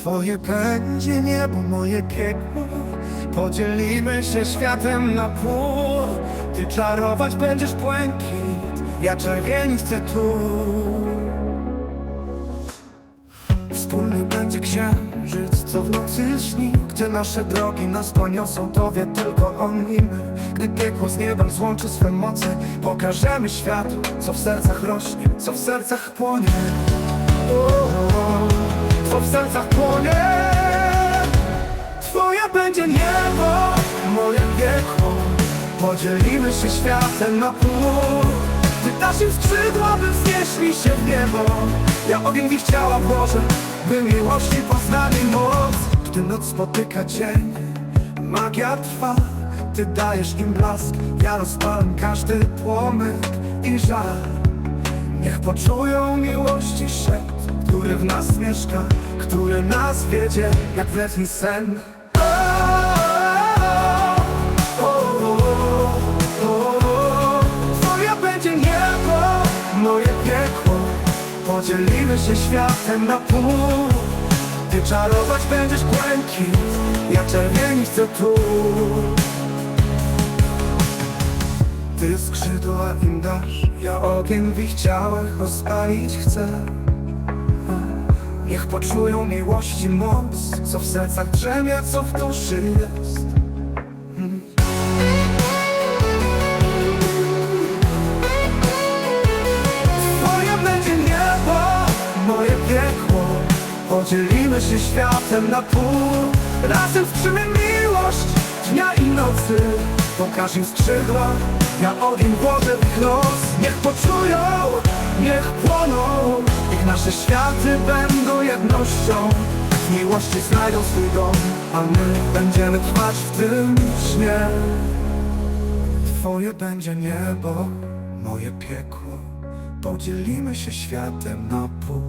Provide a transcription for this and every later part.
Twoje będzie niebo, moje piekło. Podzielimy się światem na pół. Ty czarować będziesz błękit. Ja czerwienicę tu. Wspólny będzie księżyc, co w nocy śni Gdzie nasze drogi nas poniosą, to wie tylko on my Gdy piekło z niebem złączy swe moce Pokażemy światu, co w sercach rośnie, co w sercach płonie. O, Co w sercach płonie. Twoje będzie niebo, moje piekło Podzielimy się światem na pół. Ty im skrzydła, by wznieśli się w niebo. Ja ogień w ich ciała włożę, by miłości poznali moc. Gdy noc spotyka dzień, magia trwa. Ty dajesz im blask, ja rozpalam każdy płomyk i żar Niech poczują miłości szept, który w nas mieszka Który nas wiedzie jak w letni sen Twoja będzie niebo, moje piekło. Podzielimy się światem na pół. Ty czarować będziesz błękit Ja czerwienicę tu. Ty skrzydła im dasz Ja ogień w ich ciałach rozpalić chcę Niech poczują miłości moc Co w sercach drzemie, co w duszy jest. Twoje będzie niebo, moje piekło. Podzielimy się światem na pół. Razem skrzymy miłość dnia i nocy. Pokaż im skrzydła, ja ogień włożę w ich los Niech poczują, niech płoną Niech nasze światy będą jednością. W miłości znajdą swój dom A my będziemy trwać w tym śnie. Twoje będzie niebo, moje piekło. Podzielimy się światem na pół.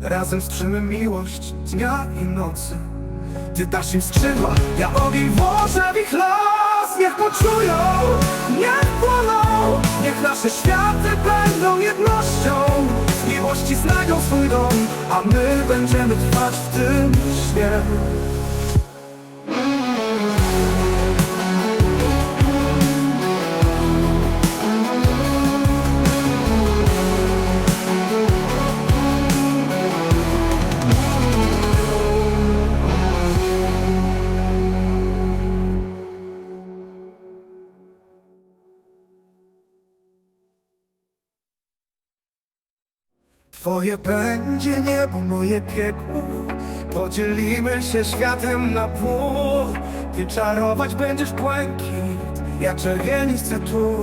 Razem strzymy miłość dnia i nocy. Ty dasz im skrzydła, ja ogień włożę w ich los Niech poczują, niech płoną. Niech nasze światy swój dom A my będziemy trwać w tym śnie Twoje będzie niebo, moje piekło. Podzielimy się światem na pół. Ty czarować będziesz błękit. Ja czerwienic chcę tu